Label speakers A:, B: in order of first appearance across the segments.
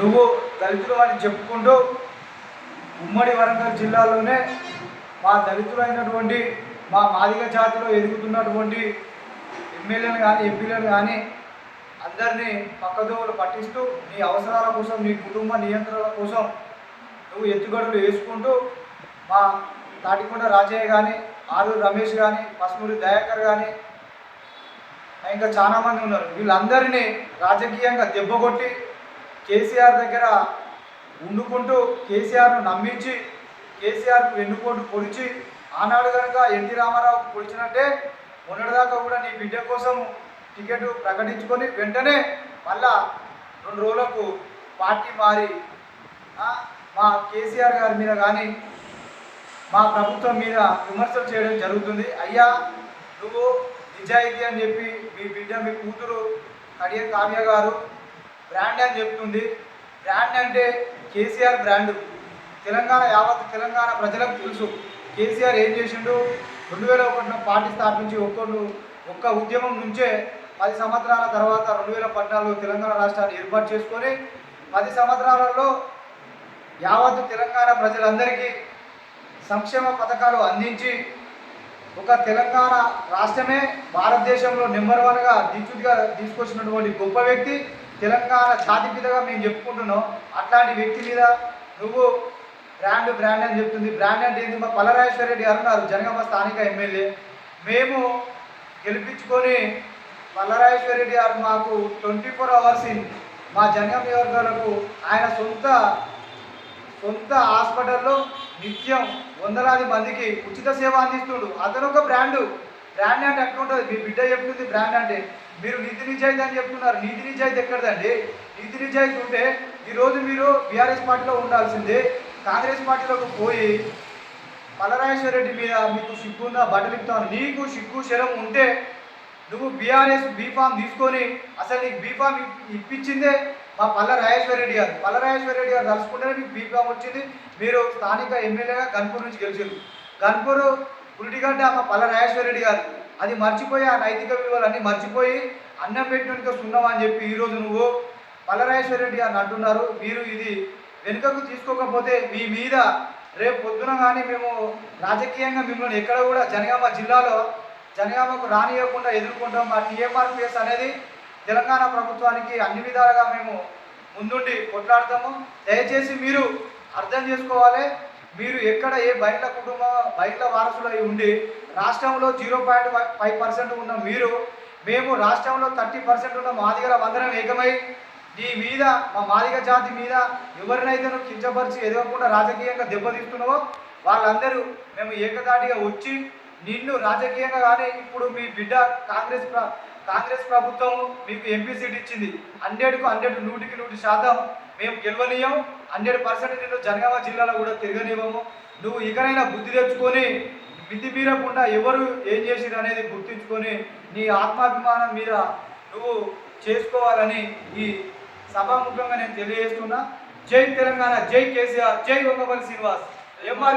A: నువ్వు దళితులు అని చెప్పుకుంటూ ఉమ్మడి వరంగల్ జిల్లాలోనే మా దళితులైనటువంటి మా మాదిగ జాతిలో ఎదుగుతున్నటువంటి ఎమ్మెల్యేలు కానీ ఎంపీలను కానీ అందరినీ పక్కదోవులు పట్టిస్తూ నీ అవసరాల కోసం నీ కుటుంబ నియంత్రణల కోసం నువ్వు ఎత్తుగడులు వేసుకుంటూ మా తాటికొండ రాజయ్య కానీ ఆరూరు రమేష్ కానీ పసుమూరి దయాకర్ కానీ ఇంకా చాలామంది ఉన్నారు వీళ్ళందరినీ రాజకీయంగా దెబ్బ కొట్టి కేసీఆర్ దగ్గర ఉండుకుంటూ కేసీఆర్ను నమ్మించి కేసీఆర్కు వెన్నుకోటు పొడిచి ఆనాడు కనుక ఎన్టీ రామారావు పొడిచినట్టే మొన్నటిదాకా కూడా నీ బిడ్డ కోసం టికెట్ ప్రకటించుకొని వెంటనే మళ్ళా రెండు రోజులకు పార్టీ మారి మా కేసీఆర్ గారి మీద కానీ మా ప్రభుత్వం మీద విమర్శలు చేయడం జరుగుతుంది అయ్యా నువ్వు నిజాయితీ అని చెప్పి మీ బిడ్డ మీ కూతురు కడియ కావ్య గారు బ్రాండ్ అని చెప్తుంది బ్రాండ్ అంటే కేసీఆర్ బ్రాండ్ తెలంగాణ యావత్ తెలంగాణ ప్రజలకు తెలుసు కేసీఆర్ ఏం చేసిండు రెండు వేల ఒకటిలో పార్టీ స్థాపించి ఒక్కడు ఒక్క ఉద్యమం నుంచే పది సంవత్సరాల తర్వాత రెండు వేల పద్నాలుగు తెలంగాణ రాష్ట్రాన్ని ఏర్పాటు చేసుకొని పది సంవత్సరాలలో యావత్ తెలంగాణ ప్రజలందరికీ సంక్షేమ పథకాలు అందించి ఒక తెలంగాణ రాష్ట్రమే భారతదేశంలో నెంబర్ వన్గా దిచ్చుగా తీసుకొచ్చినటువంటి గొప్ప వ్యక్తి తెలంగాణ ఛాతి పిదగా మేము చెప్పుకుంటున్నాం అట్లాంటి వ్యక్తి మీద నువ్వు బ్రాండ్ బ్రాండ్ అని చెప్తుంది బ్రాండ్ అంటే ఏంది మా పలరాజేశ్వర రెడ్డి గారు ఉన్నారు జనగామ స్థానిక ఎమ్మెల్యే మేము గెలిపించుకొని పల్లరాజేశ్వర రెడ్డి గారు మాకు ట్వంటీ ఫోర్ అవర్స్ మా జనగామ వర్గాలకు ఆయన సొంత సొంత హాస్పిటల్లో నిత్యం వందలాది మందికి ఉచిత సేవ అందిస్తుడు అతను ఒక బ్రాండు బ్రాండ్ అంటే అట్లా ఉంటుంది మీ బిడ్డ చెప్తుంది బ్రాండ్ అంటే మీరు నీతి నిజాయితీ అని చెప్తున్నారు నీతి నిజాయితీ ఎక్కడదండి నీతి నిజాయితీ ఉంటే ఈరోజు మీరు బీఆర్ఎస్ పార్టీలో ఉండాల్సిందే కాంగ్రెస్ పార్టీలోకి పోయి పలరాజేశ్వర రెడ్డి మీద మీకు సిగ్గు ఉందా బట్టలు ఇస్తాను నీకు సిగ్గు శరం ఉంటే నువ్వు బీఆర్ఎస్ బీఫామ్ తీసుకొని అసలు నీకు బీఫామ్ ఇప్పించిందే మా పల్ల రాజేశ్వర రెడ్డి గారు పల్ల రాజేశ్వర రెడ్డి గారు తలుసుకుంటేనే మీకు బీఫామ్ వచ్చింది మీరు స్థానిక ఎమ్మెల్యేగా గన్పూర్ నుంచి గెలిచారు గన్పూర్ పులిటిగడ్డ మా పల్ల రాజేశ్వర రెడ్డి గారు అది మర్చిపోయి ఆ నైతిక విలువలన్నీ మర్చిపోయి అన్నం పెట్టినట్టుగా సున్నం అని చెప్పి ఈరోజు నువ్వు పల్లరాజేశ్వర రెడ్డి అని అంటున్నారు మీరు ఇది వెనుకకు తీసుకోకపోతే మీ మీద రేపు పొద్దున కానీ మేము రాజకీయంగా మిమ్మల్ని ఎక్కడ కూడా జనగామ జిల్లాలో జనగామకు రానియకుండా ఎదుర్కొంటాం మా టీఎంఆర్పిఎస్ అనేది తెలంగాణ ప్రభుత్వానికి అన్ని విధాలుగా మేము ముందుండి కొట్లాడతాము దయచేసి మీరు అర్థం చేసుకోవాలి మీరు ఎక్కడ ఏ బయట కుటుంబ బయట వారసులై ఉండి రాష్ట్రంలో జీరో పాయింట్ ఫైవ్ పర్సెంట్ ఉన్న మీరు మేము రాష్ట్రంలో థర్టీ పర్సెంట్ ఉన్న మాదిగల వందనం ఏకమై నీ మీద మా మాదిగ జాతి మీద ఎవరినైతే నువ్వు కించపరిచి ఎదగకుండా రాజకీయంగా దెబ్బతీస్తున్నావో వాళ్ళందరూ మేము ఏకదాటిగా వచ్చి నిన్ను రాజకీయంగా కానీ ఇప్పుడు మీ బిడ్డ కాంగ్రెస్ కాంగ్రెస్ ప్రభుత్వం మీకు ఎంపీ సీట్ ఇచ్చింది హండ్రెడ్కు హండ్రెడ్ నూటికి నూటి శాతం మేము గెలవనీయం హండ్రెడ్ పర్సెంట్ నిన్ను జనగామ జిల్లాలో కూడా తిరగనివ్వము నువ్వు ఇకనైనా బుద్ధి తెచ్చుకొని మీరకుండా ఎవరు ఏం చేసిరు అనేది గుర్తించుకొని నీ ఆత్మాభిమానం మీద నువ్వు చేసుకోవాలని ఈ సభాముఖంగా నేను తెలియజేస్తున్నా జై తెలంగాణ జై కేసీఆర్ జై Vangapalli Srinivas MR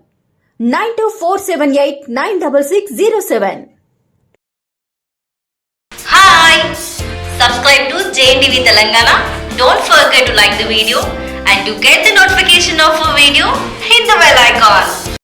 B: 92478-96607.
C: Hi! Subscribe to JNTV Telangana. Don't forget to like the video and to get the notification of a video, hit the bell icon.